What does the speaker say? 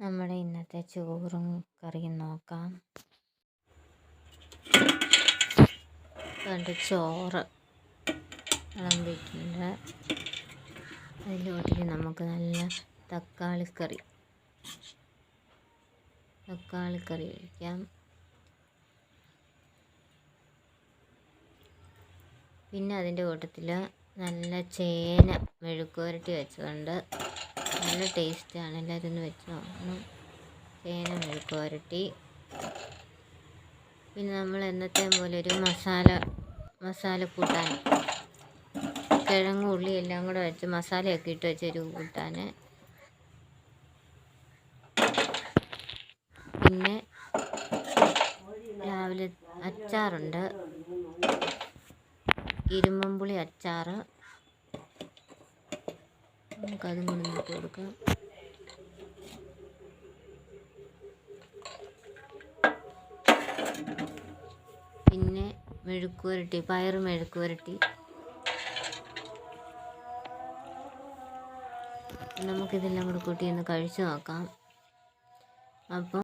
നമ്മുടെ ഇന്നത്തെ ചോറും കറിയും നോക്കാം. ചോറ്. വിളമ്പിട്ടുണ്ട് അതിലോട്ടിൽ നമുക്ക് നല്ല തക്കാളിക്കറി തക്കാളിക്കറി കഴിക്കാം പിന്നെ അതിന്റെ കൂട്ടത്തിൽ നല്ല ചേന മെഴുക്കുവരട്ടി വെച്ചുകൊണ്ട് നല്ല ടേസ്റ്റാണ് എല്ലാവരും ഒന്ന് വെച്ച് നോക്കണം. ചേന മെഴുക്കുവരട്ടി പിന്നെ നമ്മൾ എന്നത്തെ പോലെ ഒരു മസാല മസാല കൂട്ടാൻ. കിഴങ്ങ് ഉള്ളി എല്ലാം കൂടെ വെച്ച് മസാലയൊക്കെ ഇട്ട് വെച്ചൊരു കൂട്ടാൻ. പിന്നെ രാവിലെ അച്ചാറുണ്ട്. ഇരുമ്പുളി അച്ചാറ്. നമുക്കതും കൂടി നോക്കി കൊടുക്കാം. പിന്നെ മെഴുക്കുവരട്ടി പയർ മെഴുക്കുവരട്ടി നമുക്കിതെല്ലാം കൂടെ കൂട്ടി ഒന്ന് കഴിച്ചു നോക്കാം. അപ്പം